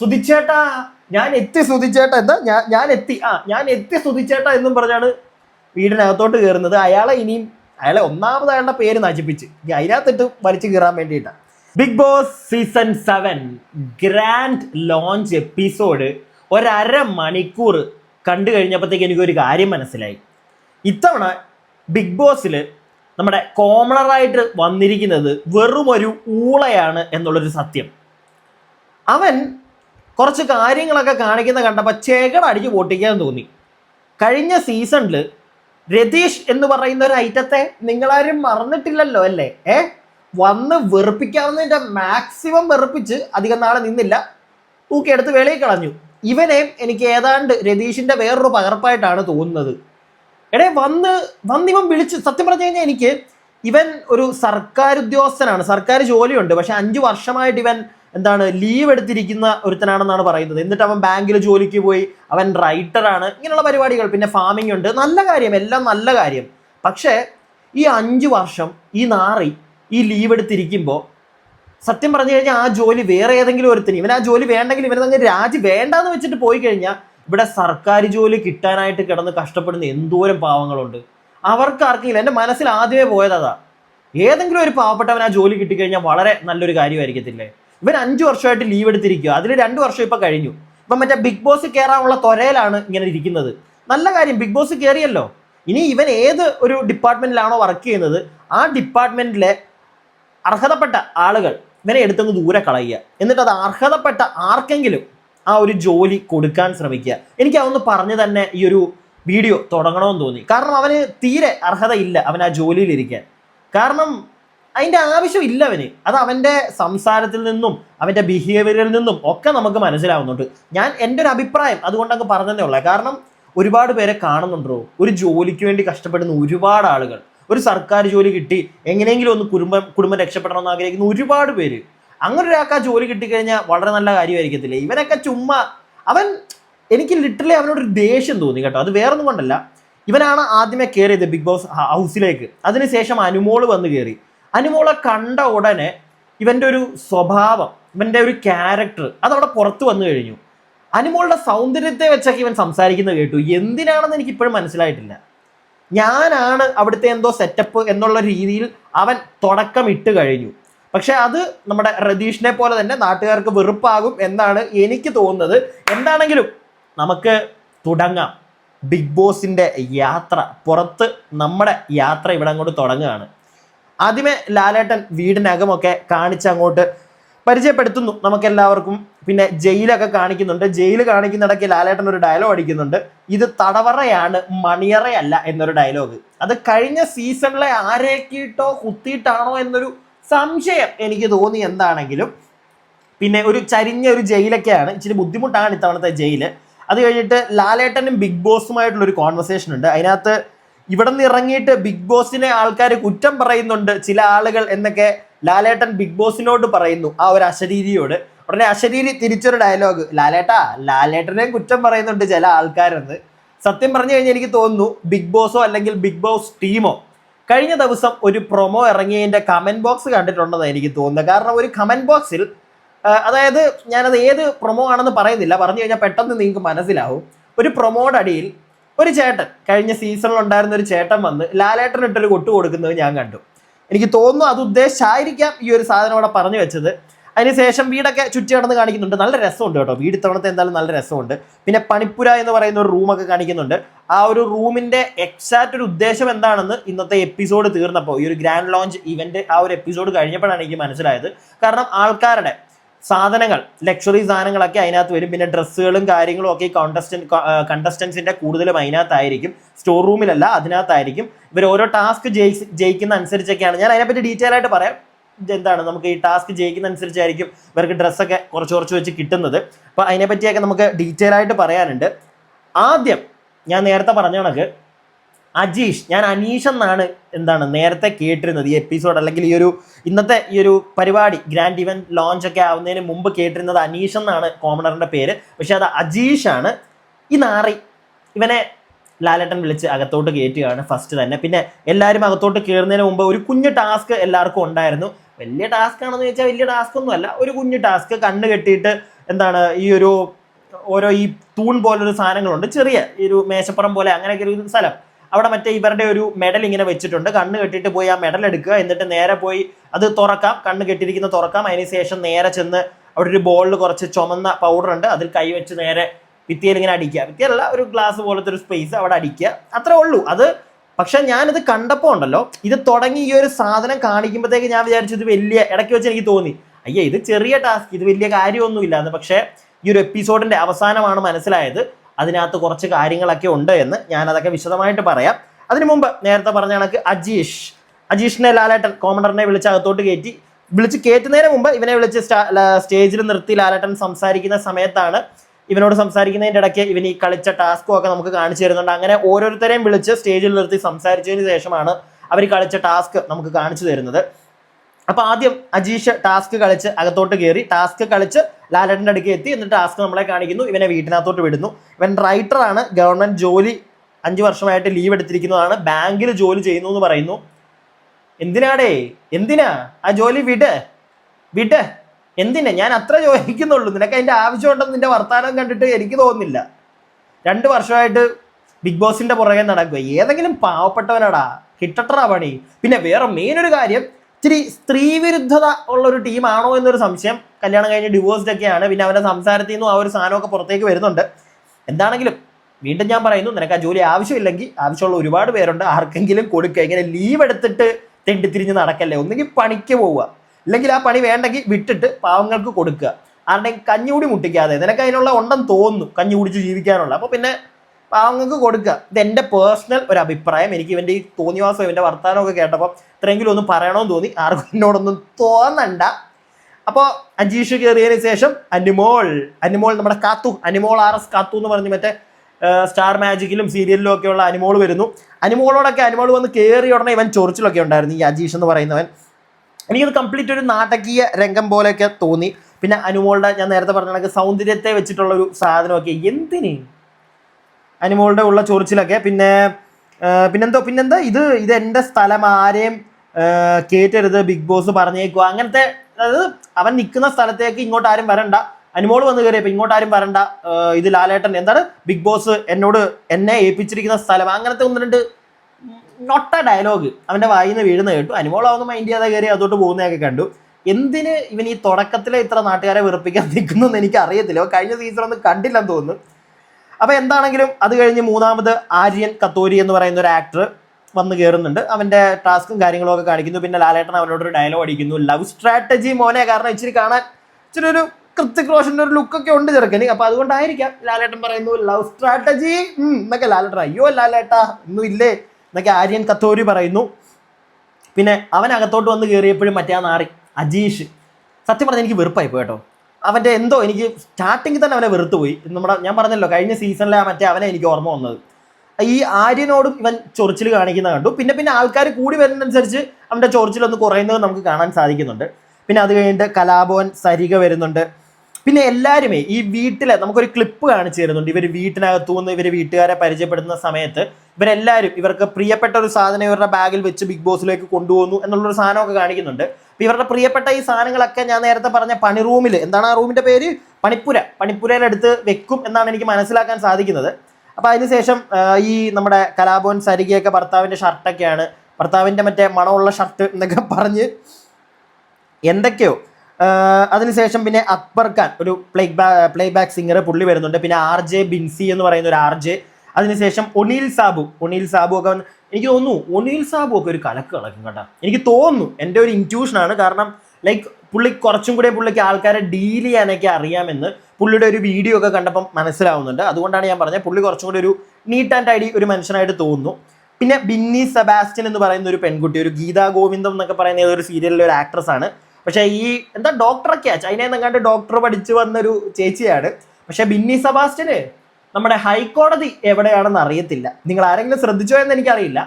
സുധിച്ചേട്ടാ ഞാൻ എത്തി സുധിച്ചേട്ടാ എന്താ ഞാൻ എത്തി. ആ ഞാൻ എത്തി സുധിച്ചേട്ടാ എന്നും പറഞ്ഞാണ് വീടിനകത്തോട്ട് കയറുന്നത് അയാളെ ഇനിയും അയാളെ ഒന്നാമത് അയാളുടെ പേര് നശിപ്പിച്ച്. അതിനകത്തിട്ട് വലിച്ചു കയറാൻ വേണ്ടിയിട്ടാണ് Bigg Boss season seven grand launch episode ഒരര മണിക്കൂർ കണ്ടു കഴിഞ്ഞപ്പോഴത്തേക്ക് എനിക്കൊരു കാര്യം മനസ്സിലായി. ഇത്തവണ ബിഗ് ബോസിൽ നമ്മുടെ കോമണറായിട്ട് വന്നിരിക്കുന്നത് വെറുമൊരു ഊളയാണ് എന്നുള്ളൊരു സത്യം. അവൻ കുറച്ച് കാര്യങ്ങളൊക്കെ കാണിക്കുന്ന കണ്ടപ്പോൾ ചേകട അടിച്ച് പൊട്ടിക്കാൻ തോന്നി. കഴിഞ്ഞ സീസണിൽ രതീഷ് എന്ന് പറയുന്ന ഒരു ഐറ്റത്തെ നിങ്ങളാരും മറന്നിട്ടില്ലല്ലോ അല്ലേ? ഏ? വന്ന് വെറുപ്പിക്കാവുന്നതിന്റെ മാക്സിമം വെറുപ്പിച്ച് അധികം നാളെ നിന്നില്ല. തൂക്കിയെടുത്ത് വെളിയിൽ കളഞ്ഞു. ഇവനെയും എനിക്ക് ഏതാണ്ട് രതീഷിന്റെ വേറൊരു പകർപ്പായിട്ടാണ് തോന്നുന്നത്. എടേ വന്ന് വന്ന് ഇവൻ വിളിച്ച് സത്യം പറഞ്ഞു കഴിഞ്ഞാൽ എനിക്ക് ഇവൻ ഒരു സർക്കാർ ഉദ്യോഗസ്ഥനാണ് സർക്കാർ ജോലിയുണ്ട്. പക്ഷെ അഞ്ചു വർഷമായിട്ട് ഇവൻ എന്താണ് ലീവ് എടുത്തിരിക്കുന്ന ഒരുത്തനാണെന്നാണ് പറയുന്നത്. എന്നിട്ട് അവൻ ബാങ്കിൽ ജോലിക്ക് പോയി അവൻ റൈറ്ററാണ് ഇങ്ങനെയുള്ള പരിപാടികൾ. പിന്നെ ഫാമിംഗ് ഉണ്ട്. നല്ല കാര്യം എല്ലാം നല്ല കാര്യം. പക്ഷേ ഈ അഞ്ച് വർഷം ഈ നാറി ഈ ലീവ് എടുത്തിരിക്കുമ്പോൾ സത്യം പറഞ്ഞു കഴിഞ്ഞാൽ ആ ജോലി വേറെ ഏതെങ്കിലും ഒരുത്തിന് ഇവൻ ആ ജോലി വേണ്ടെങ്കിൽ ഇവനങ്ങ് രാജി വേണ്ടാന്ന് വെച്ചിട്ട് പോയി കഴിഞ്ഞാൽ ഇവിടെ സർക്കാർ ജോലി കിട്ടാനായിട്ട് കിടന്ന് കഷ്ടപ്പെടുന്ന എന്തോരം പാവങ്ങളുണ്ട്. അവർക്ക് ആർക്കെങ്കിലും എന്റെ മനസ്സിൽ ആദ്യമേ പോയതാ ഏതെങ്കിലും ഒരു പാവപ്പെട്ടവൻ ആ ജോലി കിട്ടിക്കഴിഞ്ഞാൽ വളരെ നല്ലൊരു കാര്യമായിരിക്കത്തില്ലേ? ഇവൻ അഞ്ച് വർഷമായിട്ട് ലീവ് എടുത്തിരിക്കുക അതിൽ രണ്ട് വർഷം ഇപ്പം കഴിഞ്ഞു. ഇപ്പം മറ്റേ ബിഗ് ബോസ് കയറാനുള്ള ത്വരയിലാണ് ഇങ്ങനെ ഇരിക്കുന്നത്. നല്ല കാര്യം ബിഗ് ബോസ് കയറിയല്ലോ ഇനി ഇവൻ ഏത് ഒരു ഡിപ്പാർട്ട്മെന്റിലാണോ വർക്ക് ചെയ്യുന്നത് ആ ഡിപ്പാർട്ട്മെന്റിലെ അർഹതപ്പെട്ട ആളുകൾ ഇവനെ എടുത്തങ്ങ് ദൂരെ കളയുക. എന്നിട്ട് അത് അർഹതപ്പെട്ട ആർക്കെങ്കിലും ആ ഒരു ജോലി കൊടുക്കാൻ ശ്രമിക്കുക. എനിക്ക് അതൊന്ന് പറഞ്ഞു തന്നെ ഈ ഒരു വീഡിയോ തുടങ്ങണമെന്ന് തോന്നി. കാരണം അവന് തീരെ അർഹതയില്ല അവൻ ആ ജോലിയിലിരിക്കാൻ. കാരണം അതിന്റെ ആവശ്യമില്ല അവന്. അത് അവന്റെ സംസാരത്തിൽ നിന്നും അവന്റെ ബിഹേവിയറിൽ നിന്നും ഒക്കെ നമുക്ക് മനസ്സിലാവുന്നുണ്ട്. ഞാൻ എന്റെ ഒരു അഭിപ്രായം അതുകൊണ്ട് അങ്ങ് പറഞ്ഞതേ ഉള്ളൂ. കാരണം ഒരുപാട് പേരെ കാണുന്നുണ്ടോ ഒരു ജോലിക്ക് വേണ്ടി കഷ്ടപ്പെടുന്ന ഒരുപാട് ആളുകൾ. ഒരു സർക്കാർ ജോലി കിട്ടി എങ്ങനെയെങ്കിലും ഒന്ന് കുടുംബം കുടുംബം രക്ഷപ്പെടണമെന്ന് ആഗ്രഹിക്കുന്ന ഒരുപാട് പേര്. അങ്ങനെ ഒരാൾക്ക് ആ ജോലി കിട്ടിക്കഴിഞ്ഞാൽ വളരെ നല്ല കാര്യമായിരിക്കത്തില്ലേ? ഇവനൊക്കെ ചുമ്മാ അവൻ എനിക്ക് ലിറ്ററലി അവനോടൊരു ദേഷ്യം തോന്നി കേട്ടോ. അത് വേറൊന്നും കൊണ്ടല്ല. ഇവനാണ് ആദ്യമേ കയറിയത് ബിഗ് ബോസ് ഹൗസിലേക്ക്. അതിനുശേഷം അനുമോൾ വന്ന് കയറി. അനുമോളെ കണ്ട ഉടനെ ഇവന്റെ ഒരു സ്വഭാവം ഇവന്റെ ഒരു ക്യാരക്ടർ അതവിടെ പുറത്തു വന്നു കഴിഞ്ഞു. അനുമോളുടെ സൗന്ദര്യത്തെ വെച്ചൊക്കെ ഇവൻ സംസാരിക്കുന്നത് കേട്ടു. എന്തിനാണെന്ന് എനിക്ക് ഇപ്പോഴും മനസ്സിലായിട്ടില്ല. ഞാനാണ് അവിടുത്തെ എന്തോ സെറ്റപ്പ് എന്നുള്ള രീതിയിൽ അവൻ തുടക്കം ഇട്ട് കഴിഞ്ഞു. പക്ഷെ അത് നമ്മുടെ രതീഷിനെ പോലെ തന്നെ നാട്ടുകാർക്ക് വെറുപ്പാകും എന്നാണ് എനിക്ക് തോന്നുന്നത്. എന്താണെങ്കിലും നമുക്ക് തുടങ്ങാം. ബിഗ് ബോസിന്റെ യാത്ര പുറത്ത് നമ്മുടെ യാത്ര ഇവിടെ അങ്ങോട്ട് തുടങ്ങുകയാണ്. ആദ്യമേ ലാലേട്ടൻ വീടിനകമൊക്കെ കാണിച്ച് അങ്ങോട്ട് പരിചയപ്പെടുത്തുന്നു നമുക്കെല്ലാവർക്കും. പിന്നെ ജയിലൊക്കെ കാണിക്കുന്നുണ്ട്. ജയിൽ കാണിക്കുന്നിടയ്ക്ക് ലാലേട്ടൻ ഒരു ഡയലോഗ് അടിക്കുന്നുണ്ട്. ഇത് തടവറയാണ് മണിയറയല്ല എന്നൊരു ഡയലോഗ് അത് കഴിഞ്ഞ സീസണിലെ ആരേക്കിട്ടോ കുത്തിയിട്ടാണോ എന്നൊരു സംശയം എനിക്ക് തോന്നി എന്താണെങ്കിലും. പിന്നെ ഒരു ചരിഞ്ഞ ഒരു ജയിലൊക്കെയാണ്. ഇച്ചിരി ബുദ്ധിമുട്ടാണ് ഇത്തവണത്തെ ജയിൽ. അത് കഴിഞ്ഞിട്ട് ലാലേട്ടനും ബിഗ് ബോസുമായിട്ടുള്ള ഒരു കോൺവെർസേഷൻ ഉണ്ട്. അതിനകത്ത് ഇവിടെ നിന്ന് ഇറങ്ങിയിട്ട് ബിഗ് ബോസിനെ ആൾക്കാർ കുറ്റം പറയുന്നുണ്ട് ചില ആളുകൾ എന്നൊക്കെ ലാലേട്ടൻ ബിഗ് ബോസിനോട് പറയുന്നു ആ ഒരു അശരീരിയോട്. ഉടനെ അശരീരി തിരിച്ചൊരു ഡയലോഗ് ലാലേട്ടാ ലാലേട്ടനെയും കുറ്റം പറയുന്നുണ്ട് ചില ആൾക്കാരെന്ന്. സത്യം പറഞ്ഞു കഴിഞ്ഞാൽ എനിക്ക് തോന്നുന്നു ബിഗ് ബോസോ അല്ലെങ്കിൽ ബിഗ് ബോസ് ടീമോ കഴിഞ്ഞ ദിവസം ഒരു പ്രൊമോ ഇറങ്ങിയതിന്റെ കമന്റ് ബോക്സ് കണ്ടിട്ടുണ്ടെന്ന് എനിക്ക് തോന്നുന്നത്. കാരണം ഒരു കമന്റ് ബോക്സിൽ അതായത് ഞാനത് ഏത് പ്രൊമോ ആണെന്ന് പറയുന്നില്ല. പറഞ്ഞു കഴിഞ്ഞാൽ പെട്ടെന്ന് നിങ്ങൾക്ക് മനസ്സിലാവും. ഒരു പ്രൊമോയുടെ അടിയിൽ ഒരു ചേട്ടൻ കഴിഞ്ഞ സീസണിൽ ഉണ്ടായിരുന്ന ഒരു ചേട്ടൻ വന്ന് ലാലേട്ടൻ ഇട്ടൊരു കൊട്ട് കൊടുക്കുന്നത് ഞാൻ കണ്ടു. എനിക്ക് തോന്നുന്നു അത് ഉദ്ദേശിച്ചായിരിക്കാം ഈ ഒരു സാധനം അവിടെ പറഞ്ഞു വെച്ചത്. അതിനുശേഷം വീടൊക്കെ ചുറ്റി നടന്ന് കാണിക്കുന്നുണ്ട്. നല്ല രസമുണ്ട് കേട്ടോ. വീട് ഇത്തവണത്തെ എന്തായാലും നല്ല രസമുണ്ട്. പിന്നെ പണിപ്പുര എന്ന് പറയുന്ന ഒരു റൂമൊക്കെ കാണിക്കുന്നുണ്ട്. ആ ഒരു റൂമിന്റെ എക്സാക്റ്റ് ഒരു ഉദ്ദേശം എന്താണെന്ന് ഇന്നത്തെ എപ്പിസോഡ് തീർന്നപ്പോൾ ഈ ഒരു ഗ്രാൻഡ് ലോഞ്ച് ഇവന്റ് ആ ഒരു എപ്പിസോഡ് കഴിഞ്ഞപ്പോഴാണ് എനിക്ക് മനസ്സിലായത്. കാരണം ആൾക്കാരുടെ സാധനങ്ങൾ ലക്ഷറി സാധനങ്ങളൊക്കെ അതിനകത്ത് വരും. പിന്നെ ഡ്രസ്സുകളും കാര്യങ്ങളും ഒക്കെ കോണ്ടസ്റ്റന്റ് കണ്ടസ്റ്റൻസിന്റെ കൂടുതലും അതിനകത്തായിരിക്കും. സ്റ്റോർ റൂമിലല്ല അതിനകത്തായിരിക്കും. ഇവർ ഓരോ ടാസ്ക് ജയിക്കുന്ന അനുസരിച്ചൊക്കെയാണ്. ഞാൻ അതിനെപ്പറ്റി ഡീറ്റെയിൽ ആയിട്ട് പറയാം. എന്താണ് നമുക്ക് ഈ ടാസ്ക് ജയിക്കുന്ന അനുസരിച്ചായിരിക്കും ഇവർക്ക് ഡ്രസ്സൊക്കെ കുറച്ച് കുറച്ച് വെച്ച് കിട്ടുന്നത്. അപ്പോൾ അതിനെപ്പറ്റിയൊക്കെ നമുക്ക് ഡീറ്റെയിൽ ആയിട്ട് പറയാനുണ്ട്. ആദ്യം ഞാൻ നേരത്തെ പറഞ്ഞ കണക്ക് അജീഷ് ഞാൻ അനീഷ് എന്നാണ് എന്താണ് നേരത്തെ കേട്ടിരുന്നത് ഈ എപ്പിസോഡ് അല്ലെങ്കിൽ ഈ ഒരു ഇന്നത്തെ ഈ ഒരു പരിപാടി ഗ്രാൻഡ് ഇവന്റ് ലോഞ്ച് ഒക്കെ ആവുന്നതിന് മുമ്പ് കേട്ടിരുന്നത് അനീഷ് എന്നാണ് കോമണറിന്റെ പേര്. പക്ഷെ അത് അജീഷ് ആണ്. ഈ നാറി ഇവനെ ലാലേട്ടൻ വിളിച്ച് അകത്തോട്ട് കയറ്റുകയാണ് ഫസ്റ്റ് തന്നെ. പിന്നെ എല്ലാവരും അകത്തോട്ട് കയറുന്നതിന് മുമ്പ് ഒരു കുഞ്ഞു ടാസ്ക് എല്ലാവർക്കും ഉണ്ടായിരുന്നു. വലിയ ടാസ്ക് ആണെന്ന് ചോദിച്ചാൽ വലിയ ടാസ്ക് ഒന്നും അല്ല. ഒരു കുഞ്ഞു ടാസ്ക് കണ്ണ് കെട്ടിയിട്ട് എന്താണ് ഈ ഒരു ഓരോ ഈ തൂൺ പോലൊരു സാധനങ്ങളുണ്ട്. ചെറിയ ഈ ഒരു മേശപ്പുറം പോലെ അങ്ങനെയൊക്കെ ഒരു സ്ഥലം. അവിടെ മറ്റേ ഇവരുടെ ഒരു മെഡൽ ഇങ്ങനെ വെച്ചിട്ടുണ്ട്. കണ്ണ് കെട്ടിയിട്ട് പോയി ആ മെഡൽ എടുക്കുക. എന്നിട്ട് നേരെ പോയി അത് തുറക്കാം. കണ്ണ് കെട്ടിയിരിക്കുന്ന തുറക്കാം. അതിനുശേഷം നേരെ ചെന്ന് അവിടെ ഒരു ബോളിൽ കുറച്ച് ചുമന്ന പൗഡർ ഉണ്ട്. അതിൽ കൈ വെച്ച് നേരെ ഭിത്തിയിൽ ഇങ്ങനെ അടിക്കുക. ഭിത്തിയല്ല ഒരു ഗ്ലാസ് പോലത്തെ ഒരു സ്പേസ് അവിടെ അടിക്കുക. അത്രേ ഉള്ളൂ. അത് പക്ഷെ ഞാനിത് കണ്ടപ്പോൾ ഉണ്ടല്ലോ ഇത് തുടങ്ങി ഈ ഒരു സാധനം കാണിക്കുമ്പോഴത്തേക്ക് ഞാൻ വിചാരിച്ചു ഇത് വലിയ ഇടയ്ക്ക് വെച്ച് എനിക്ക് തോന്നി. അയ്യേ ഇത് ചെറിയ ടാസ്ക് ഇത് വലിയ കാര്യമൊന്നുമില്ല. പക്ഷേ ഈ ഒരു എപ്പിസോഡിന്റെ അവസാനമാണ് മനസ്സിലായത്. അതിനകത്ത് കുറച്ച് കാര്യങ്ങളൊക്കെ ഉണ്ട് എന്ന് ഞാൻ അതൊക്കെ വിശദമായിട്ട് പറയാം. അതിനു മുമ്പ് നേരത്തെ പറഞ്ഞ കണക്ക് അജീഷ്. അജീഷിനെ ലാലേട്ടൻ കോമഡറിനെ വിളിച്ച് അകത്തോട്ട് കയറ്റി. വിളിച്ച് കയറ്റുന്നതിന് മുമ്പ് ഇവനെ വിളിച്ച് സ്റ്റേജിൽ നിർത്തി ലാലേട്ടൻ സംസാരിക്കുന്ന സമയത്താണ് ഇവനോട് സംസാരിക്കുന്നതിന്റെ ഇടയ്ക്ക് ഇവൻ ഈ കളിച്ച ടാസ്കും ഒക്കെ നമുക്ക് കാണിച്ചു തരുന്നുണ്ട്. അങ്ങനെ ഓരോരുത്തരെയും വിളിച്ച് സ്റ്റേജിൽ നിർത്തി സംസാരിച്ചതിന് ശേഷമാണ് അവർ കളിച്ച ടാസ്ക് നമുക്ക് കാണിച്ചു തരുന്നത്. അപ്പൊ ആദ്യം അജീഷ് ടാസ്ക് കളിച്ച് അകത്തോട്ട് കയറി ടാസ്ക് കളിച്ച് ലാലേട്ടന്റെ അടുക്ക് എത്തി. എന്നിട്ട് ടാസ്ക് നമ്മളെ കാണിക്കുന്നു. ഇവനെ വീട്ടിനകത്തോട്ട് വിടുന്നു. ഇവൻ റൈറ്ററാണ് ഗവൺമെന്റ് ജോലി അഞ്ച് വർഷമായിട്ട് ലീവ് എടുത്തിരിക്കുന്നതാണ്. ബാങ്കിൽ ജോലി ചെയ്യുന്നു എന്ന് പറയുന്നു. എന്തിനാടേ? എന്തിനാ? ആ ജോലി വിട്. വിട്. എന്തിനാ? ഞാൻ അത്ര ചോദിക്കുന്നുള്ളൂ. നിനക്ക് അതിന്റെ ആവശ്യമുണ്ടെന്ന് നിന്റെ വർത്തമാനം കണ്ടിട്ട് എനിക്ക് തോന്നുന്നില്ല. രണ്ട് വർഷമായിട്ട് ബിഗ് ബോസിന്റെ പുറകെ നടക്കുക. ഏതെങ്കിലും പാവപ്പെട്ടവനാടാ. കിട്ടട്ടറാ പണി. പിന്നെ വേറെ മെയിൻ ഒരു കാര്യം ഇത്തിരി സ്ത്രീവിരുദ്ധത ഉള്ള ഒരു ടീമാണോ എന്നൊരു സംശയം. കല്യാണം കഴിഞ്ഞ് ഡിവോഴ്സ്ഡ് ഒക്കെയാണ്. പിന്നെ അവരുടെ സംസാരത്തിൽ നിന്നും ആ ഒരു സാധനമൊക്കെ പുറത്തേക്ക് വരുന്നുണ്ട്. എന്താണെങ്കിലും വീണ്ടും ഞാൻ പറയുന്നു നിനക്ക് ആ ജോലി ആവശ്യമില്ലെങ്കിൽ ആവശ്യമുള്ള ഒരുപാട് പേരുണ്ട്. ആർക്കെങ്കിലും കൊടുക്കുക ഇങ്ങനെ ലീവ് എടുത്തിട്ട് തെണ്ടിത്തിരിഞ്ഞ് നടക്കല്ലേ? ഒന്നുകിൽ പണിക്ക് പോവുക. അല്ലെങ്കിൽ ആ പണി വേണ്ടെങ്കിൽ വിട്ടിട്ട് പാവങ്ങൾക്ക് കൊടുക്കുക. ആരുടെയും കഞ്ഞുകൂടി മുട്ടിക്കാതെ. നിനക്ക് അതിനുള്ള ഉണ്ടെന്ന് തോന്നുന്നു. കഞ്ഞി കുടിച്ച് ജീവിക്കാനുള്ള. അപ്പോൾ പിന്നെ പാവങ്ങൾക്ക് കൊടുക്കുക ഇത് എന്റെ പേഴ്സണൽ ഒരു അഭിപ്രായം. എനിക്ക് ഇവന്റെ ഈ തോന്നിവാസം ഇവന്റെ വർത്തമാനമൊക്കെ കേട്ടപ്പോൾ ഇത്രയെങ്കിലും ഒന്ന് പറയണമെന്ന് തോന്നി. ആർക്കും എന്നോടൊന്നും തോന്നണ്ട. അപ്പോൾ അജീഷ് കയറിയതിന് ശേഷം അനിമോൾ അനിമോൾ നമ്മുടെ കാത്തു അനിമോൾ ആർ എസ് കാത്തു എന്ന് പറഞ്ഞ് മറ്റേ സ്റ്റാർ മാജിക്കിലും സീരിയലിലും ഒക്കെയുള്ള അനിമോൾ വരുന്നു. അനിമോളോടൊക്കെ അനിമോൾ വന്ന് കയറി ഉടനെ ഇവൻ ചൊറിച്ചിലൊക്കെ ഉണ്ടായിരുന്നു ഈ അജീഷ് എന്ന് പറയുന്നവൻ. എനിക്കത് കംപ്ലീറ്റ് ഒരു നാടകീയ രംഗം പോലെയൊക്കെ തോന്നി. പിന്നെ അനുമോളുടെ ഞാൻ നേരത്തെ പറഞ്ഞ കണക്ക് സൗന്ദര്യത്തെ വെച്ചിട്ടുള്ള ഒരു സാധനമൊക്കെ. എന്തിന്? അനിമോളുടെ ഉള്ള ചൊറിച്ചിലൊക്കെ. പിന്നെ പിന്നെന്തോ പിന്നെന്താ? ഇത് ഇത് എന്റെ സ്ഥലം ആരെയും കേറ്റരുത് ബിഗ് ബോസ് പറഞ്ഞേക്കുക അങ്ങനത്തെ അതായത് അവൻ നിൽക്കുന്ന സ്ഥലത്തേക്ക് ഇങ്ങോട്ട് ആരും വരണ്ട. അനുമോൾ വന്ന് കയറിയപ്പോൾ ഇങ്ങോട്ട് ആരും വരണ്ട. ഇത് ലാലേട്ടൻ എന്താണ്? ബിഗ് ബോസ് എന്നോട് എന്നെ ഏൽപ്പിച്ചിരിക്കുന്ന സ്ഥലം. അങ്ങനത്തെ ഒന്ന് രണ്ട് നൊട്ട ഡയലോഗ് അവന്റെ വായിൽ നിന്ന് വീഴുന്ന കേട്ടു. അനുമോളാവുന്ന മൈൻഡ് ചെയ്യാതെ കയറി അതോട്ട് പോകുന്നതൊക്കെ കണ്ടു. എന്തിന് ഇവൻ ഈ തുടക്കത്തിലെ ഇത്ര നാട്ടുകാരെ വെറുപ്പിക്കാൻ നിൽക്കുന്നു എന്ന് എനിക്ക് അറിയത്തില്ല കഴിഞ്ഞ സീസൺ ഒന്നും കണ്ടില്ലെന്ന് തോന്നുന്നു. അപ്പൊ എന്താണെങ്കിലും അത് കഴിഞ്ഞ് മൂന്നാമത് ആര്യൻ കത്തോരി എന്ന് പറയുന്ന ഒരു ആക്ടർ വന്ന് കയറുന്നുണ്ട് അവന്റെ ടാസ്കും കാര്യങ്ങളും ഒക്കെ കാണിക്കുന്നു. പിന്നെ ലാലേട്ടൻ അവനോട് ഒരു ഡയലോഗ് അടിക്കുന്നു. ലവ് സ്ട്രാറ്റജി മോനെ കാരണം ഇച്ചിരി കാണാൻ ഇച്ചിരി ഒരു കൃത്യക് റോഷന്റെ ഒരു ലുക്കൊക്കെ ഉണ്ട് ചെറുക്കന്. അപ്പൊ അതുകൊണ്ടായിരിക്കാം ലാലേട്ടൻ പറയുന്നു ലവ് സ്ട്രാറ്റജി എന്നൊക്കെ ലാലേട്ടൻ അയ്യോ ലാലേട്ടാ ഒന്നും ഇല്ലേ? എന്നൊക്കെ ആര്യൻ കത്തോരി പറയുന്നു. പിന്നെ അവൻ അകത്തോട്ട് വന്ന് കയറിയപ്പോഴും മറ്റേ നാറി അജീഷ്. സത്യം പറഞ്ഞാൽ എനിക്ക് വെറുപ്പായി പോയി കേട്ടോ. അവന്റെ എന്തോ എനിക്ക് സ്റ്റാർട്ടിങ്ങിൽ തന്നെ അവനെ വെറുത്തു പോയി. നമ്മുടെ ഞാൻ പറഞ്ഞല്ലോ കഴിഞ്ഞ സീസണിലെ മറ്റേ അവനെ എനിക്ക് ഓർമ്മ വന്നത്. ഈ ആര്യനോടും ഇവൻ ചൊറിച്ചിൽ കാണിക്കുന്ന കണ്ടു. പിന്നെ പിന്നെ ആൾക്കാർ കൂടി വരുന്നതനുസരിച്ച് അവന്റെ ചൊറിച്ചിലൊന്ന് കുറയുന്നത് നമുക്ക് കാണാൻ സാധിക്കുന്നുണ്ട്. പിന്നെ അത് കഴിഞ്ഞിട്ട് കലാഭവൻ സരിക വരുന്നുണ്ട്. പിന്നെ എല്ലാവരുമേ ഈ വീട്ടിലെ നമുക്കൊരു ക്ലിപ്പ് കാണിച്ചു തരുന്നുണ്ട്. ഇവർ വീട്ടിനകത്തു നിന്ന് ഇവർ വീട്ടുകാരെ പരിചയപ്പെടുന്ന സമയത്ത് ഇവരെല്ലാവരും ഇവർക്ക് പ്രിയപ്പെട്ട ഒരു സാധനം ഇവരുടെ ബാഗിൽ വെച്ച് ബിഗ് ബോസിലേക്ക് കൊണ്ടുപോകുന്നു എന്നുള്ളൊരു സാധനമൊക്കെ കാണിക്കുന്നുണ്ട്. അപ്പൊ ഇവരുടെ പ്രിയപ്പെട്ട ഈ സാധനങ്ങളൊക്കെ ഞാൻ നേരത്തെ പറഞ്ഞ പണി റൂമിൽ എന്താണ് ആ റൂമിന്റെ പേര്? പണിപ്പുര. പണിപ്പുരയുടെ അടുത്ത് വെക്കും എന്നാണ് എനിക്ക് മനസ്സിലാക്കാൻ സാധിക്കുന്നത്. അപ്പോൾ അതിനുശേഷം ഈ നമ്മുടെ കലാഭവൻ സരികയൊക്കെ ഭർത്താവിന്റെ ഷർട്ടൊക്കെയാണ്. ഭർത്താവിന്റെ മറ്റേ മണമുള്ള ഷർട്ട് എന്നൊക്കെ പറഞ്ഞ് എന്തൊക്കെയോ. അതിനുശേഷം പിന്നെ അക്ബർ ഖാൻ ഒരു പ്ലേ ബാ പ്ലേ ബാക്ക് സിംഗർ പുള്ളി വരുന്നുണ്ട്. പിന്നെ ആർ ജെ ബിൻസി എന്ന് പറയുന്ന ഒരു ആർ ജെ. അതിനുശേഷം ഒനീൽ സാബു. ഒനീൽ സാബു ഒക്കെ എനിക്ക് തോന്നുന്നു ഒനീൽ സാബു ഒക്കെ ഒരു കലക്ക് കളക്കും കേട്ടോ. എനിക്ക് തോന്നുന്നു എന്റെ ഒരു ഇന്റ്യൂഷനാണ് കാരണം ലൈക്ക് പുള്ളി കുറച്ചും കൂടെ പുള്ളിക്ക് ആൾക്കാരെ ഡീൽ ചെയ്യാനൊക്കെ അറിയാമെന്ന് പുള്ളിയുടെ ഒരു വീഡിയോ ഒക്കെ കണ്ടപ്പം മനസ്സിലാവുന്നുണ്ട്. അതുകൊണ്ടാണ് ഞാൻ പറഞ്ഞത് പുള്ളി കുറച്ചും കൂടി ഒരു നീറ്റ് ആൻഡ് ഐഡി ഒരു മനുഷ്യനായിട്ട് തോന്നുന്നു. പിന്നെ ബിന്നി സെബാസ്റ്റ്യൻ എന്ന് പറയുന്ന ഒരു പെൺകുട്ടി ഒരു ഗീതാ ഗോവിന്ദം എന്നൊക്കെ പറയുന്ന ഏതൊരു സീരിയലിലെ ഒരു ആക്ട്രസ് ആണ്. പക്ഷേ ഈ എന്താ ഡോക്ടറൊക്കെയാണ് ചൈനയിൽ നിന്നെങ്ങാണ്ട് ഡോക്ടർ പഠിച്ചു വന്നൊരു ചേച്ചിയാണ്. പക്ഷേ ബിന്നി സെബാസ്റ്റ്യന് നമ്മുടെ ഹൈക്കോടതി എവിടെയാണെന്ന് അറിയത്തില്ല. നിങ്ങൾ ആരെങ്കിലും ശ്രദ്ധിച്ചോ എന്ന് എനിക്കറിയില്ല.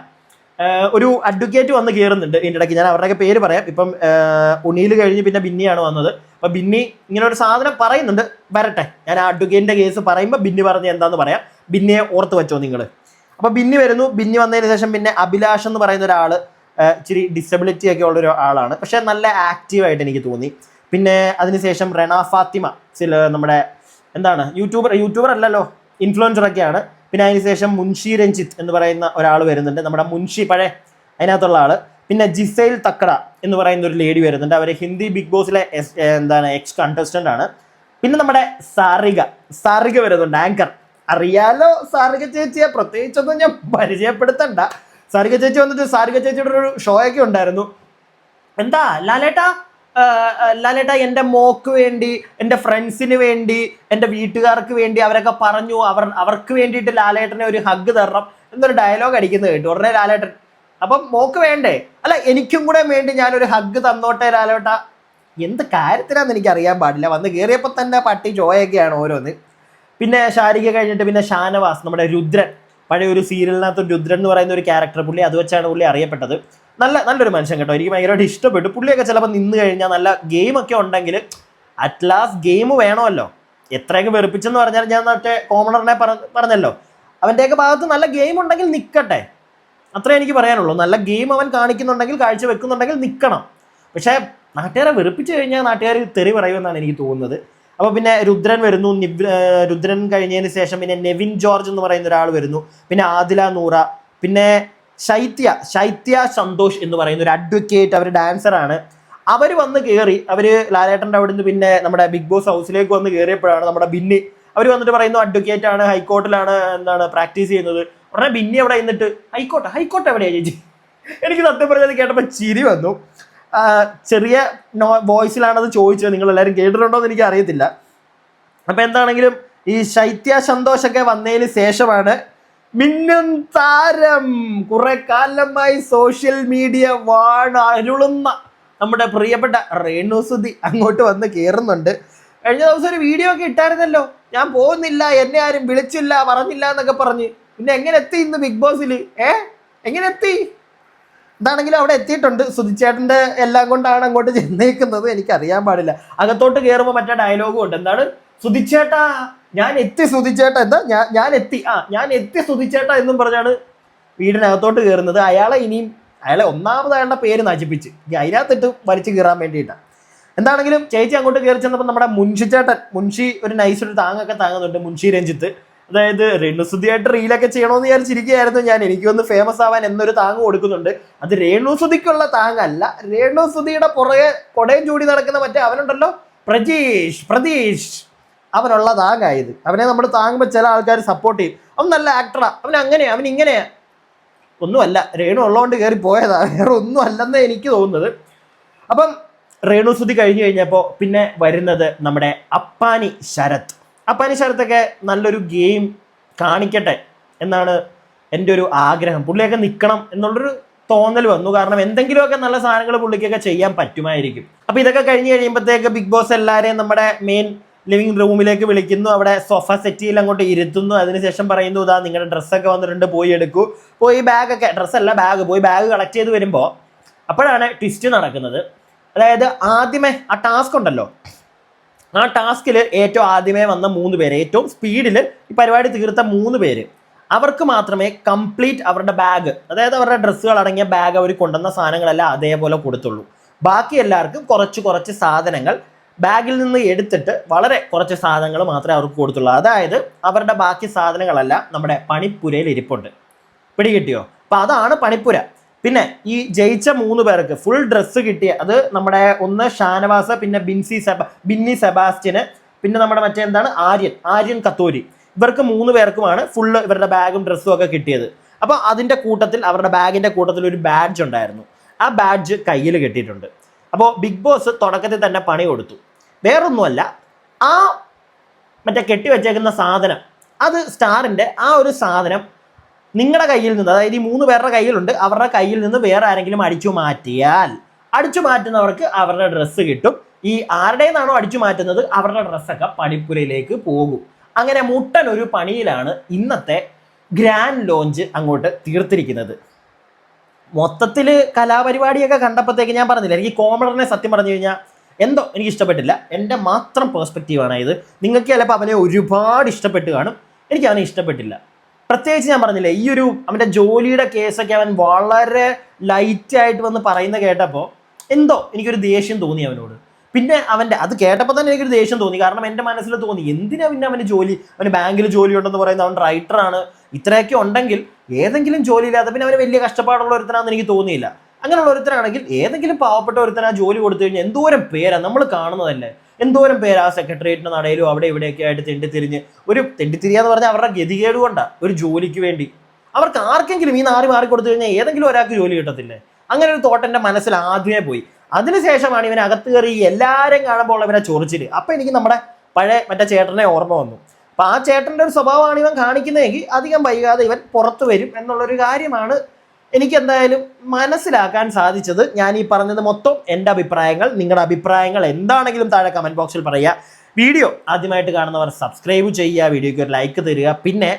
ഒരു അഡ്വക്കേറ്റ് വന്ന് കയറുന്നുണ്ട് ഇതിന്റെ ഇടയ്ക്ക്. ഞാൻ അവരുടെയൊക്കെ പേര് പറയാം. ഇപ്പം ഉണിയിൽ കഴിഞ്ഞ് പിന്നെ ബിന്നിയാണ് വന്നത്. അപ്പം ബിന്നി ഇങ്ങനെ ഒരു സാധനം പറയുന്നുണ്ട്. വരട്ടെ. ഞാൻ ആ അഡ്വക്കേറ്റിന്റെ കേസ് പറയുമ്പോൾ ബിന്നി പറഞ്ഞ് എന്താന്ന് പറയാം. ബിന്നിയെ ഓർത്ത് വെച്ചോ നിങ്ങൾ അപ്പോൾ ബിന്നി വരുന്നു. ബിന്നി വന്നതിന് ശേഷം പിന്നെ അഭിലാഷ് എന്ന് പറയുന്ന ഒരാൾ ഇച്ചിരി ഡിസബിലിറ്റി ഒക്കെ ഉള്ള ഒരു ആളാണ് പക്ഷേ നല്ല ആക്റ്റീവായിട്ട് എനിക്ക് തോന്നി. പിന്നെ അതിനുശേഷം റെന ഫാത്തിമ. ചില നമ്മുടെ എന്താണ് യൂട്യൂബർ യൂട്യൂബർ അല്ലല്ലോ. ഇൻഫ്ലുവൻസർ ഒക്കെയാണ്. പിന്നെ അതിനുശേഷം മുൻഷി രഞ്ജിത്ത് എന്ന് പറയുന്ന ഒരാൾ വരുന്നുണ്ട്. നമ്മുടെ മുൻഷി പഴയ അതിനകത്തുള്ള ആൾ പിന്നെ ജിസൈൽ തക്കട എന്ന് പറയുന്ന ഒരു ലേഡി വരുന്നുണ്ട്. അവർ ഹിന്ദി ബിഗ് ബോസിലെ എന്താണ് എക്സ് കണ്ടസ്റ്റന്റ് ആണ്. പിന്നെ നമ്മുടെ സാറിക സാറിക വരുന്നുണ്ട് ആങ്കർ അറിയാലോ സാറിക ചേച്ചിയെ? പ്രത്യേകിച്ചൊന്നും ഞാൻ പരിചയപ്പെടുത്തണ്ട. സാരിക ചേച്ചി വന്നിട്ട് സാരിക ചേച്ചിയുടെ ഒരു ഷോയൊക്കെ ഉണ്ടായിരുന്നു. എന്താ ലാലേട്ടാ? ലാലേട്ടാ എന്റെ മോക്ക് വേണ്ടി എന്റെ ഫ്രണ്ട്സിന് വേണ്ടി എന്റെ വീട്ടുകാർക്ക് വേണ്ടി അവരൊക്കെ പറഞ്ഞു അവർ അവർക്ക് വേണ്ടിയിട്ട് ലാലേട്ടനെ ഒരു ഹഗ് തരണം എന്നൊരു ഡയലോഗ് അടിക്കുന്നത് കേട്ടു. ഉടനെ ലാലേട്ടൻ അപ്പം മോക്ക് വേണ്ടേ? അല്ല എനിക്കും കൂടെ വേണ്ടി ഞാനൊരു ഹഗ് തന്നോട്ടെ ലാലേട്ട. എന്ത് കാര്യത്തിലാന്ന് എനിക്ക് അറിയാൻ പാടില്ല. വന്ന് കയറിയപ്പോൾ തന്നെ പട്ടി ചോയൊക്കെയാണ് ഓരോന്ന്. പിന്നെ ശാരിക കഴിഞ്ഞിട്ട് പിന്നെ ഷാനവാസ് നമ്മുടെ രുദ്രൻ. പഴയ ഒരു സീരിയലിനകത്ത് രുദ്രൻ എന്ന് പറയുന്ന ഒരു ക്യാരക്ടർ പുള്ളി അത് വെച്ചാണ് പുള്ളി അറിയപ്പെട്ടത്. നല്ല നല്ലൊരു മനുഷ്യൻ കേട്ടോ. എനിക്ക് ഭയങ്കരമായിട്ട് ഇഷ്ടപ്പെട്ടു. പുള്ളിയൊക്കെ ചിലപ്പോൾ നിന്ന് കഴിഞ്ഞാൽ നല്ല ഗെയിമൊക്കെ ഉണ്ടെങ്കിൽ അറ്റ്ലാസ് ഗെയിം വേണമല്ലോ. എത്രയൊക്കെ വെറുപ്പിച്ചെന്ന് പറഞ്ഞാൽ ഞാൻ മറ്റേ കോമണറിനെ പറഞ്ഞല്ലോ. അവന്റെയൊക്കെ ഭാഗത്ത് നല്ല ഗെയിം ഉണ്ടെങ്കിൽ നിൽക്കട്ടെ അത്രേ എനിക്ക് പറയാനുള്ളൂ. നല്ല ഗെയിം അവൻ കാണിക്കുന്നുണ്ടെങ്കിൽ കാഴ്ച വെക്കുന്നുണ്ടെങ്കിൽ നിൽക്കണം പക്ഷേ നാട്ടുകാരെ വെറുപ്പിച്ച് കഴിഞ്ഞാൽ നാട്ടുകാർ തെറി പറയുമെന്നാണ് എനിക്ക് തോന്നുന്നത്. അപ്പോൾ പിന്നെ രുദ്രൻ വരുന്നു. രുദ്രൻ കഴിഞ്ഞതിന് ശേഷം പിന്നെ നെവിൻ ജോർജ് എന്ന് പറയുന്ന ഒരാൾ വരുന്നു. പിന്നെ ആദില നൂറ. പിന്നെ ശൈത്യ ശൈത്യ സന്തോഷ് എന്ന് പറയുന്ന ഒരു അഡ്വക്കേറ്റ് അവർ ഡാൻസറാണ് അവർ വന്ന് കയറി അവർ ലാലേട്ടന്റെ അവിടെ നിന്ന് പിന്നെ നമ്മുടെ ബിഗ് ബോസ് ഹൗസിലേക്ക് വന്ന് കയറിയപ്പോഴാണ് നമ്മുടെ ബിന്നി. അവർ വന്നിട്ട് പറയുന്നു അഡ്വക്കേറ്റ് ആണ് ഹൈക്കോർട്ടിലാണ് എന്താണ് പ്രാക്ടീസ് ചെയ്യുന്നത്. ഉടനെ ബിന്നി അവിടെ എന്നിട്ട് ഹൈക്കോർട്ട് ഹൈക്കോട്ടെ എവിടെയാണ് ചേച്ചി? എനിക്ക് സത്യം പറഞ്ഞത് കേട്ടപ്പോൾ ചിരി വന്നു. ചെറിയ നോ വോയിസിലാണത് ചോദിച്ചത്. നിങ്ങൾ എല്ലാവരും കേട്ടിട്ടുണ്ടോ എന്ന് എനിക്ക് അറിയത്തില്ല അപ്പോൾ എന്താണെങ്കിലും ഈ ശൈത്യ സന്തോഷൊക്കെ വന്നതിന് ശേഷമാണ് മിന്നും താരം. കുറെ കാലമായി സോഷ്യൽ മീഡിയ വാണ് അരുളുന്ന നമ്മുടെ പ്രിയപ്പെട്ട രേണുസുതി അങ്ങോട്ട് വന്ന് കയറുന്നുണ്ട് കഴിഞ്ഞ ദിവസം ഒരു വീഡിയോ ഒക്കെ ഇട്ടായിരുന്നല്ലോ. ഞാൻ പോകുന്നില്ല എന്നെ ആരും വിളിച്ചില്ല പറഞ്ഞില്ല എന്നൊക്കെ പറഞ്ഞ്. പിന്നെ എങ്ങനെ എത്തി ഇന്ന് ബിഗ് ബോസിൽ ഏ? എങ്ങനെ എത്തി? ഇതാണെങ്കിലും അവിടെ എത്തിയിട്ടുണ്ട്. സുധിച്ചേട്ടന്റെ എല്ലാം കൊണ്ടാണ് അങ്ങോട്ട് ചെന്നേക്കുന്നത്. എനിക്ക് അറിയാൻ പാടില്ല. അകത്തോട്ട് കയറുമ്പോൾ മറ്റേ ഡയലോഗും ഉണ്ട്. എന്താണ്? സുധിച്ചേട്ടാ ഞാൻ എത്തി സുധിച്ചേട്ടാ എന്താ ഞാൻ ഞാൻ എത്തി. ആ ഞാൻ എത്തി സുധിച്ചേട്ടാ എന്നും പറഞ്ഞാണ് വീടിനകത്തോട്ട് കയറുന്നത് അയാളെ ഇനിയും അയാളെ ഒന്നാമത് അയാളുടെ പേര് നശിപ്പിച്ച്. അതിനകത്തിട്ട് വലിച്ചു കയറാൻ വേണ്ടിയിട്ടാണ് എന്താണെങ്കിലും ചേച്ചി അങ്ങോട്ട് കയറി ചെന്നപ്പോൾ നമ്മുടെ മുൻഷി ചേട്ടൻ മുൻഷി ഒരു നൈസ് ഒരു താങ്ങൊക്കെ താങ്ങുന്നുണ്ട് മുൻഷി രഞ്ജിത്ത്. അതായത് രേണുസുതിയായിട്ട് റീലൊക്കെ ചെയ്യണമെന്ന് വിചാരിച്ചിരിക്കുകയായിരുന്നു ഞാൻ. എനിക്കൊന്ന് ഫേമസ് ആവാൻ എന്നൊരു താങ്ങ് കൊടുക്കുന്നുണ്ട്. അത് രേണുസുതിക്കുള്ള താങ്ങല്ല. രേണുസുതിയുടെ പുറകെ കൊടയും ചൂടി നടക്കുന്ന മറ്റേ അവനുണ്ടല്ലോ പ്രജീഷ് പ്രതീഷ്. അവനുള്ള താങ്ങായത് അവനെ നമ്മൾ താങ്ങുമ്പോൾ ചില ആൾക്കാർ സപ്പോർട്ട് ചെയ്യും. അവൻ നല്ല ആക്ടറാ അവൻ അങ്ങനെയാണ് അവൻ ഇങ്ങനെയാണ് ഒന്നുമല്ല. രേണു ഉള്ളതുകൊണ്ട് കയറി പോയതാ. വേറെ ഒന്നും അല്ലെന്ന് എനിക്ക് തോന്നുന്നത്. അപ്പം രേണുസുതി കഴിഞ്ഞു കഴിഞ്ഞപ്പോൾ പിന്നെ വരുന്നത് നമ്മുടെ അപ്പാനി ശരത്. അപ്പാനി ശരത്തൊക്കെ നല്ലൊരു ഗെയിം കാണിക്കട്ടെ എന്നാണ് എന്റെ ഒരു ആഗ്രഹം. പുള്ളിയൊക്കെ നിൽക്കണം എന്നുള്ളൊരു തോന്നൽ വന്നു. കാരണം എന്തെങ്കിലുമൊക്കെ നല്ല സാധനങ്ങൾ പുള്ളിക്കൊക്കെ ചെയ്യാൻ പറ്റുമായിരിക്കും. അപ്പോൾ ഇതൊക്കെ കഴിഞ്ഞ് കഴിയുമ്പോഴത്തേക്ക് ബിഗ് ബോസ് എല്ലാവരെയും നമ്മുടെ മെയിൻ ലിവിംഗ് റൂമിലേക്ക് വിളിക്കുന്നു. അവിടെ സോഫ സെറ്റിയിൽ അങ്ങോട്ട് ഇരുത്തുന്നു. അതിനുശേഷം പറയുന്നു ഇതാ നിങ്ങളുടെ ഡ്രസ്സൊക്കെ വന്നിട്ടുണ്ട് പോയി എടുക്കൂ. പോയി ബാഗൊക്കെ ഡ്രസ്സല്ല ബാഗ്. പോയി ബാഗ് കളക്ട് ചെയ്ത് വരുമ്പോൾ അപ്പോഴാണ് ട്വിസ്റ്റ് നടക്കുന്നത്. അതായത് ആദ്യമേ ആ ടാസ്ക് ഉണ്ടല്ലോ. ആ ടാസ്കിൽ ഏറ്റവും ആദ്യമേ വന്ന മൂന്ന് പേര് ഏറ്റവും സ്പീഡിൽ ഈ പരിപാടി തീർത്ത മൂന്ന് പേര്. അവർക്ക് മാത്രമേ കംപ്ലീറ്റ് അവരുടെ ബാഗ് അതായത് അവരുടെ ഡ്രസ്സുകൾ അടങ്ങിയ ബാഗ് അവർ കൊണ്ടുവന്ന സാധനങ്ങളെല്ലാം അതേപോലെ കൊടുത്തുള്ളൂ. ബാക്കി എല്ലാവർക്കും കുറച്ച് കുറച്ച് സാധനങ്ങൾ ബാഗിൽ നിന്ന് എടുത്തിട്ട് വളരെ കുറച്ച് സാധനങ്ങൾ മാത്രമേ അവർക്ക് കൊടുത്തുള്ളൂ. അതായത് അവരുടെ ബാക്കി സാധനങ്ങളെല്ലാം നമ്മുടെ പണിപ്പുരയിൽ ഇരിപ്പുണ്ട്. പിടികിട്ടിയോ? അപ്പൊ അതാണ് പണിപ്പുര. പിന്നെ ഈ ജയിച്ച മൂന്ന് പേർക്ക് ഫുൾ ഡ്രസ്സ് കിട്ടിയ അത് നമ്മുടെ ഒന്ന് ഷാനവാസ പിന്നെ ബിൻസി സെബ ബിന്നി സെബാസ്റ്റ്യന് പിന്നെ നമ്മുടെ മറ്റേ എന്താണ്? ആര്യൻ ആര്യൻ കത്തോരി. ഇവർക്ക് മൂന്ന് പേർക്കുമാണ് ഫുള്ള് ഇവരുടെ ബാഗും ഡ്രസ്സും ഒക്കെ കിട്ടിയത്. അപ്പോൾ അതിന്റെ കൂട്ടത്തിൽ അവരുടെ ബാഗിന്റെ കൂട്ടത്തിൽ ഒരു ബാഡ്ജ് ഉണ്ടായിരുന്നു. ആ ബാഡ്ജ് കയ്യിൽ കിട്ടിയിട്ടുണ്ട്. അപ്പോൾ ബിഗ് ബോസ് തുടക്കത്തിൽ തന്നെ പണി കൊടുത്തു. വേറൊന്നുമല്ല ആ മറ്റേ കെട്ടിവെച്ചേക്കുന്ന സാധനം അത് സ്റ്റാറിന്റെ ആ ഒരു സാധനം നിങ്ങളുടെ കയ്യിൽ നിന്ന് അതായത് ഈ മൂന്ന് പേരുടെ കയ്യിലുണ്ട് അവരുടെ കയ്യിൽ നിന്ന് വേറെ ആരെങ്കിലും അടിച്ചു മാറ്റിയാൽ അടിച്ചു മാറ്റുന്നവർക്ക് അവരുടെ ഡ്രസ്സ് കിട്ടും. ഈ ആരുടേന്നാണോ അടിച്ചു മാറ്റുന്നത് അവരുടെ ഡ്രസ്സൊക്കെ പണിപ്പുരയിലേക്ക് പോകും. അങ്ങനെ മുട്ടൻ ഒരു പണിയിലാണ് ഇന്നത്തെ ഗ്രാൻഡ് ലോഞ്ച് അങ്ങോട്ട് തീർത്തിരിക്കുന്നത്. മൊത്തത്തിൽ കലാപരിപാടിയൊക്കെ കണ്ടപ്പോഴത്തേക്ക് ഞാൻ പറഞ്ഞില്ല എനിക്ക് കോമഡറിനെ സത്യം പറഞ്ഞു കഴിഞ്ഞാൽ എന്തോ എനിക്ക് ഇഷ്ടപ്പെട്ടില്ല. എന്റെ മാത്രം പേഴ്സ്പെക്റ്റീവാണ് ഇത്. നിങ്ങൾക്ക് ചിലപ്പോൾ അവനെ ഒരുപാട് ഇഷ്ടപ്പെട്ട് കാണും. എനിക്ക് അവനെ ഇഷ്ടപ്പെട്ടില്ല. പ്രത്യേകിച്ച് ഞാൻ പറഞ്ഞില്ലേ ഈ ഒരു അവന്റെ ജോലിയുടെ കേസൊക്കെ അവൻ വളരെ ലൈറ്റായിട്ട് വന്ന് പറയുന്നത് കേട്ടപ്പോൾ എന്തോ എനിക്കൊരു ദേഷ്യം തോന്നി അവനോട്. പിന്നെ അവന്റെ അത് കേട്ടപ്പോൾ തന്നെ എനിക്കൊരു ദേഷ്യം തോന്നി. കാരണം എന്റെ മനസ്സിൽ തോന്നി എന്തിനാ പിന്നെ അവന് ജോലി അവന് ബാങ്കിൽ ജോലി ഉണ്ടെന്ന് പറയുന്നത് അവൻ റൈറ്ററാണ് ഇത്രയൊക്കെ ഉണ്ടെങ്കിൽ ഏതെങ്കിലും ജോലി ഇല്ലാതെ പിന്നെ അവന് വലിയ കഷ്ടപ്പാടുള്ള ഒരുത്തനാണെന്ന് എനിക്ക് തോന്നിയില്ല. അങ്ങനെയുള്ള ഒരുത്തരാണെങ്കിൽ ഏതെങ്കിലും പാവപ്പെട്ട ഒരുത്തന ജോലി കൊടുത്തു കഴിഞ്ഞാൽ എന്തോരം പേരാ നമ്മൾ കാണുന്നതല്ലേ എന്തോരം പേര് ആ സെക്രട്ടേറിയറ്റിന്റെ നടയിലും അവിടെ ഇവിടെയൊക്കെ ആയിട്ട് തെണ്ടിത്തിരിഞ്ഞ് ഒരു തെണ്ടിത്തിരിയാന്ന് പറഞ്ഞാൽ അവരുടെ ഗതികേട് കൊണ്ടാ ഒരു ജോലിക്ക് വേണ്ടി. അവർക്ക് ആർക്കെങ്കിലും ഈ നാറി മാറി കൊടുത്തു കഴിഞ്ഞാൽ ഏതെങ്കിലും ഒരാൾക്ക് ജോലി കിട്ടത്തില്ലേ? അങ്ങനെ ഒരു തോട്ട് മനസ്സിൽ ആദ്യമേ പോയി. അതിനുശേഷമാണ് ഇവനെ അകത്ത് കയറി എല്ലാവരും കാണുമ്പോൾ ഇവനെ ചൊറിച്ചിൽ. അപ്പൊ എനിക്ക് നമ്മുടെ പഴയ മറ്റേ ചേട്ടനെ ഓർമ്മ വന്നു. അപ്പൊ ആ ചേട്ടന്റെ ഒരു സ്വഭാവമാണ് ഇവൻ കാണിക്കുന്നതെങ്കിൽ അധികം വൈകാതെ ഇവൻ പുറത്തു വരും എന്നുള്ളൊരു കാര്യമാണ് എനിക്ക് എന്തായാലും മനസ്സിലാക്കാൻ സാധിച്ചത് ഞാൻ ഈ പറഞ്ഞത് മൊത്തം എന്റെ അഭിപ്രായങ്ങൾ നിങ്ങളുടെ അഭിപ്രായങ്ങൾ എന്താണെങ്കിലും താഴെ കമന്റ് ബോക്സിൽ പറയുക. വീഡിയോ ആദ്യമായിട്ട് കാണുന്നവർ സബ്സ്ക്രൈബ് ചെയ്യുക വീഡിയോയ്ക്ക് ഒരു ലൈക്ക് തരിക. പിന്നെ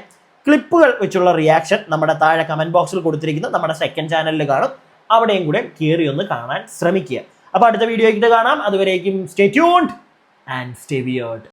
ക്ലിപ്പുകൾ വെച്ചുള്ള റിയാക്ഷൻ നമ്മുടെ താഴെ കമന്റ് ബോക്സിൽ കൊടുത്തിരിക്കുന്ന നമ്മുടെ സെക്കൻഡ് ചാനലിൽ കാണും. അവിടെയും കൂടെ കയറി ഒന്ന് കാണാൻ ശ്രമിക്കുക. അപ്പോൾ അടുത്ത വീഡിയോയ്ക്ക് കാണാം. അതുവരേക്കും stay tuned and stay weird